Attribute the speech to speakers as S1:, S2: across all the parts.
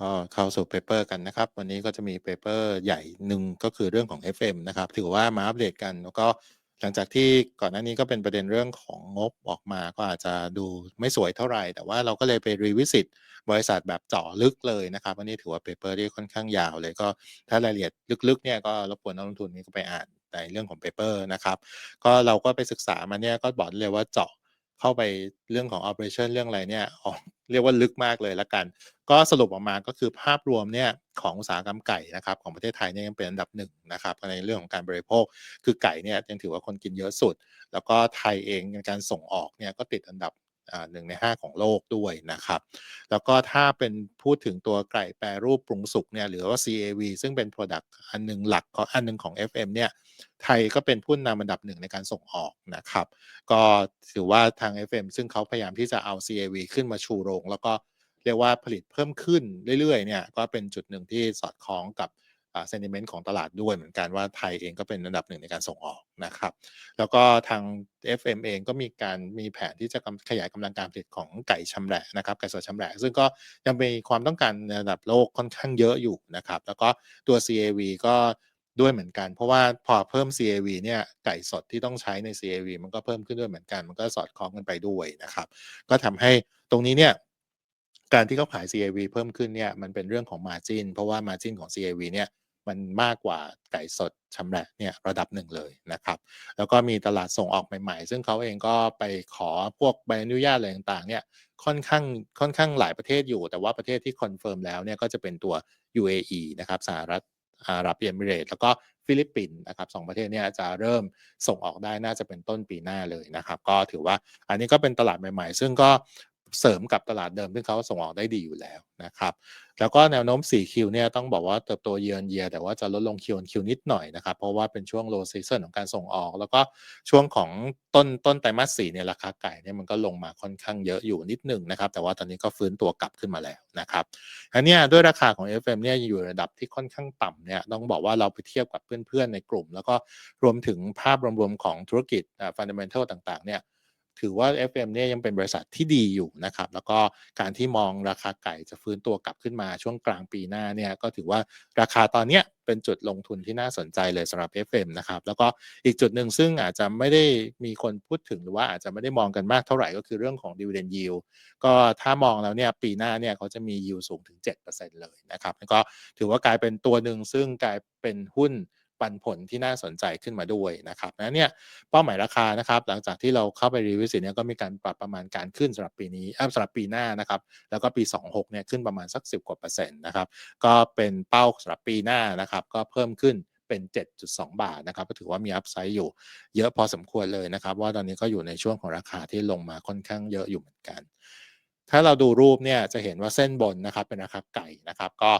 S1: ก็เข้าสู่เปเปอร์กันนะครับ วันนี้ก็จะมีเปเปอร์ใหญ่หนึ่งก็คือเรื่องของ FM นะครับถือว่ามาอัปเดตกัน แล้วก็หลังจากที่ก่อนหน้านี้ก็เป็นประเด็นเรื่องของงบออกมาก็อาจจะดูไม่สวยเท่าไหร่ แต่ว่าเราก็เลยไป revisit บริษัทแบบเจาะลึกเลยนะครับวันนี้ถือว่าเปเปอร์ที่ค่อนข้างยาวเลยก็ถ้ารายละเอียดลึกๆเนี่ยก็รบกวนนักลงทุนนี้ก็ไปอ่านในเรื่องของเปเปอร์นะครับก็เราก็ไปศึกษามาเนี่ยก็บอกได้เลยว่าเจาะเข้าไปเรื่องของ operation เรื่องอะไรเนี่ยอ๋อ เรียกว่าลึกมากเลยละกัน ก็สรุปออกมาก็คือภาพรวมเนี่ยของอุตสาหกรรมไก่นะครับของประเทศไทยเนี่ยยังเป็นอันดับหนึ่งนะครับในเรื่องของการบริโภค คือไก่เนี่ยยังถือว่าคนกินเยอะสุด แล้วก็ไทยเองในการส่งออกเนี่ยก็ติดอันดับ อ่า1ใน 5 ของโลกด้วยนะครับ แล้วก็ถ้าเป็นพูดถึงตัวไก่แปรรูปปรุงสุกเนี่ยหรือว่า CAV ซึ่งเป็น product อันหนึ่งหลักของอันหนึ่งของ FM เนี่ยไทยก็เป็นผู้นำอันดับหนึ่งในการส่งออกนะครับ ก็ถือว่าทาง FM ซึ่งเขาพยายามที่จะเอา CAV ขึ้นมาชูโรง แล้วก็เรียกว่าผลิตเพิ่มขึ้นเรื่อยๆเนี่ยก็เป็นจุดหนึ่งที่สอดคล้องกับ อ่า sentiment ของตลาดด้วยเหมือนกันว่าไทยเองก็เป็นอันดับหนึ่งในการส่งออกนะครับ แล้วก็ทาง FM เองก็มีการมีแผนที่จะขยายกำลังการผลิตของไก่ชำแหละนะครับไก่สดชำแหละ ซึ่งก็ยังมีความต้องการในระดับโลกค่อนข้างเยอะอยู่นะครับ แล้วก็ตัว CAV ก็ด้วยเหมือนกัน เพราะว่าพอเพิ่ม CAV เนี่ยไก่สดที่ต้องใช้ใน CAV มันก็เพิ่มขึ้นด้วยเหมือนกัน มันก็สอดคล้องกันไปด้วยนะครับ ก็ทำให้ตรงนี้เนี่ยการที่เขาขาย CAV เพิ่มขึ้นเนี่ยมันเป็นเรื่องของ margin เพราะว่า margin ของ CAV เนี่ย มันมากกว่าไก่สดชำแหละเนี่ยระดับหนึ่งเลยนะครับ แล้วก็มีตลาดส่งออกใหม่ ๆ ซึ่งเขาเองก็ไปขอพวกใบอนุญาตอะไรต่างๆเนี่ยค่อนข้างค่อนข้างหลายประเทศอยู่ แต่ว่าประเทศที่คอนเฟิร์มแล้วเนี่ยก็จะเป็นตัว UAE นะครับสหรัฐอาหรับเอมิเรตส์แล้วก็ฟิลิปปินส์นะครับสองประเทศเนี้จะเริ่มส่งออกได้น่าจะเป็นต้นปีหน้าเลยนะครับ ก็ถือว่าอันนี้ก็เป็นตลาดใหม่ ๆ ซึ่งก็ เสริมกับตลาดเดิมซึ่งเขาส่งออกได้ดีอยู่แล้วนะครับ แล้วก็แนวโน้ม 4Q เนี่ยต้องบอกว่าเติบโต year on year แต่ว่าจะลดลง Q on Q นิดหน่อยนะครับ เพราะว่าเป็นช่วง low season ของการส่งออก แล้วก็ช่วงของต้นต้นไตรมาส4เนี่ยราคาไก่เนี่ยมันก็ลงมาค่อนข้างเยอะอยู่นิดหนึ่งนะครับ แต่ว่าตอนนี้ก็ฟื้นตัวกลับขึ้นมาแล้วนะครับอันนี้ด้วยราคาของ FM เนี่ยอยู่ระดับที่ค่อนข้างต่ำเนี่ยต้องบอกว่าเราไปเทียบกับเพื่อนๆในกลุ่ม แล้วก็รวมถึงภาพรวมๆของธุรกิจอ่า fundamental ต่างๆเนี่ย ถือว่า FM เนี่ยยังเป็นบริษัทที่ดีอยู่นะครับ แล้วก็การที่มองราคาไก่จะฟื้นตัวกลับขึ้นมาช่วงกลางปีหน้าเนี่ยก็ถือว่าราคาตอนเนี้ยเป็นจุดลงทุนที่น่าสนใจเลยสำหรับ FM นะครับแล้วก็อีกจุดหนึ่งซึ่งอาจจะไม่ได้มีคนพูดถึงหรือว่าอาจจะไม่ได้มองกันมากเท่าไหร่ก็คือเรื่องของ dividend yield ก็ถ้ามองแล้วเนี่ยปีหน้าเนี่ยเขาจะมี yield สูงถึง 7%เลยนะครับแล้วก็ถือว่ากลายเป็นตัวหนึ่งซึ่งกลายเป็นหุ้น ปันผลที่น่าสนใจขึ้นมาด้วยนะครับนั้นเนี่ยเป้าหมายราคานะครับหลังจากที่เราเข้าไป revisit เนี่ยก็มีการปรับประมาณการขึ้นสำหรับปีนี้สำหรับปีหน้านะครับแล้วก็ปี 26เนี่ยขึ้นประมาณสัก 10 กว่าเปอร์เซ็นต์นะครับก็เป็นเป้าสำหรับปีหน้านะครับก็เพิ่มขึ้นเป็น 7.2 บาทนะครับก็ถือว่ามี upside อยู่เยอะพอสมควรเลยนะครับ ว่าตอนนี้ก็อยู่ในช่วงของราคาที่ลงมาค่อนข้างเยอะอยู่เหมือนกัน ถ้าเราดูรูปเนี่ยจะเห็นว่าเส้นบนนะครับเป็นราคาไก่นะครับ ก็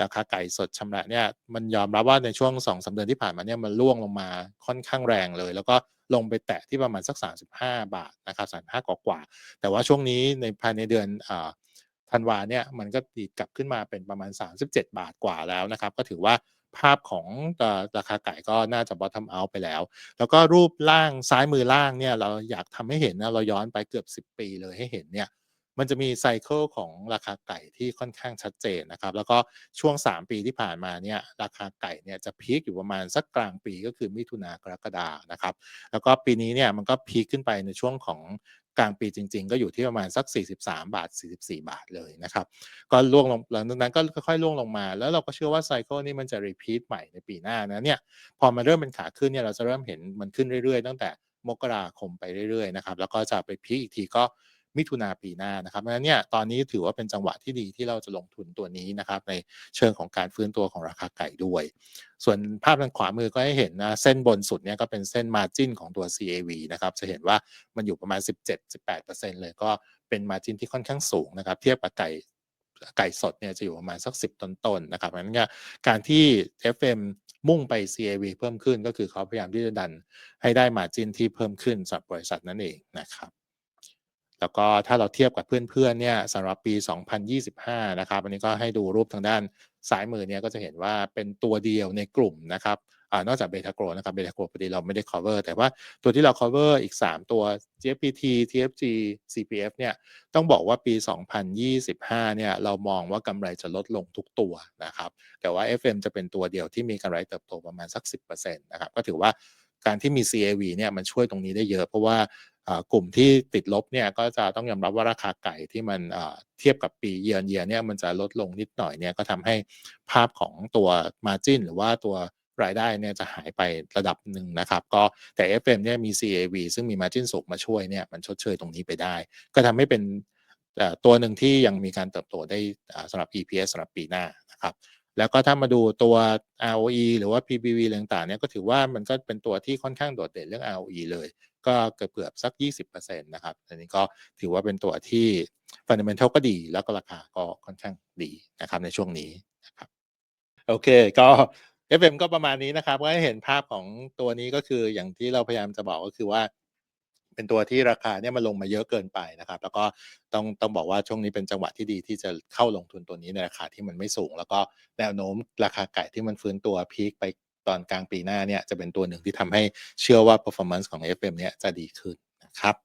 S1: ราคาไก่สดชำแหละเนี่ยมันยอมรับว่าในช่วง2-3เดือนที่ผ่านมาเนี่ยมันร่วงลงมาค่อนข้างแรงเลย แล้วก็ลงไปแตะที่ประมาณสัก 35 บาทนะครับ35กว่า แต่ว่าช่วงนี้ในภายในเดือนธันวาเนี่ยมันก็ดีดกลับขึ้นมาเป็นประมาณ 37 บาทกว่าแล้วนะครับ ก็ถือว่าภาพของราคาไก่ก็น่าจะ bottom out ไปแล้ว แล้วก็รูปร่างซ้ายมือล่างเนี่ยเราอยากทำให้เห็นนะเราย้อนไปเกือบ 10 ปีเลยให้เห็นเนี่ย มันจะมีไซเคิลของราคาไก่ที่ค่อนข้างชัดเจนนะครับ แล้วก็ช่วง 3 ปีที่ผ่านมาเนี่ยราคาไก่เนี่ยจะพีกอยู่ประมาณสักกลางปีก็คือมิถุนากรกฎานะครับ แล้วก็ปีนี้เนี่ยมันก็พีกขึ้นไปในช่วงของกลางปีจริง ๆ ก็อยู่ที่ประมาณสัก 43 บาท 44 บาทเลยนะครับ ก็ร่วงลงหลังจากนั้นก็ค่อยๆร่วงลงมา แล้วเราก็เชื่อว่าไซเคิลนี้มันจะ repeat ใหม่ในปีหน้านะเนี่ยพอมันเริ่มเป็นขาขึ้นเนี่ยเราจะเริ่มเห็นมันขึ้นเรื่อยๆ ตั้งแต่มกราคมไปเรื่อยๆนะครับแล้วก็จะไปพีกอีกทีก็ มิถุนาปีหน้านะครับเพราะฉะนั้นเนี่ยตอนนี้ถือว่าเป็นจังหวะที่ดีที่เราจะลงทุนตัวนี้นะครับในเชิงของการฟื้นตัวของราคาไก่ด้วย ส่วนภาพทางขวามือก็ให้เห็นนะเส้นบนสุดเนี่ยก็เป็นเส้น margin ของตัว CAV นะครับจะเห็นว่ามันอยู่ประมาณ 17-18%เลยก็เป็น margin ที่ค่อนข้างสูงนะครับเทียบกับไก่ไก่สดเนี่ยจะอยู่ประมาณสัก 10 ต้นๆนนะครับเพราะฉะนั้นเนี่ยการที่ FM มุ่งไป CAV เพิ่มขึ้นก็คือเขาพยายามที่จะดันให้ได้ margin ที่เพิ่มขึ้นสำหรับบริษัทนั่นเองนะครับ แล้วก็ถ้าเราเทียบกับเพื่อนๆเนี่ยสำหรับปี 2025 นะครับ อันนี้ก็ให้ดูรูปทางด้านซ้ายมือเนี่ยก็จะเห็นว่าเป็นตัวเดียวในกลุ่มนะครับอนอกจาก Beta Grow นะครับ Beta Grow พอดีเราไม่ได้ cover แต่ว่าตัวที่เรา cover อีก 3 ตัว GFPT TFG CPF เนี่ยต้องบอกว่าปี 2025 เนี่ยเรามองว่ากำไรจะลดลงทุกตัวนะครับ แต่ว่า FM จะเป็นตัวเดียวที่มีกำไรเติบโตประมาณสัก 10%นะครับ ก็ถือว่าการที่มี CAV เนี่ยมันช่วยตรงนี้ได้เยอะ เพราะว่า กลุ่มที่ติดลบเนี่ยก็จะต้องยอมรับว่าราคาไก่ที่มันเทียบกับปีเยือนเยียเนี่ยมันจะลดลงนิดหน่อยเนี่ยก็ทำให้ภาพของตัว Margin หรือว่าตัวรายได้เนี่ยจะหายไประดับหนึ่งนะครับ ก็แต่ FM เนี่ยมี CAV ซึ่งมี Margin สูงมาช่วยเนี่ยมันชดเชยตรงนี้ไปได้ ก็ทำให้เป็นตัวหนึ่งที่ยังมีการเติบโตได้สำหรับ EPS สำหรับปีหน้านะครับแล้วก็ถ้ามาดูตัว ROE หรือว่า PBV ต่างๆเนี่ยก็ถือว่ามันก็เป็นตัวที่ค่อนข้างโดดเด่นเรื่อง ROE เลย ก็เกือบเกือบสัก 20%นะครับ อันนี้ก็ถือว่าเป็นตัวที่ Fundamental ก็ดีแล้วก็ราคาก็ค่อนข้างดีนะครับในช่วงนี้นะครับโอเคก็ FM ก็ประมาณนี้นะครับ ก็ให้เห็นภาพของตัวนี้ก็คืออย่างที่เราพยายามจะบอกก็คือว่า เป็นตัวที่ราคาเนี่ยมันลงมาเยอะเกินไปนะครับ แล้วก็ต้องต้องบอกว่าช่วงนี้เป็นจังหวะที่ดีที่จะเข้าลงทุนตัวนี้ในราคาที่มันไม่สูง แล้วก็แนวโน้มราคาไก่ที่มันฟื้นตัวพีคไป ตอนกลางปีหน้าเนี่ยจะเป็นตัวหนึ่งที่ทำให้เชื่อว่า performance ของ FM เนี่ยจะดีขึ้นนะครับ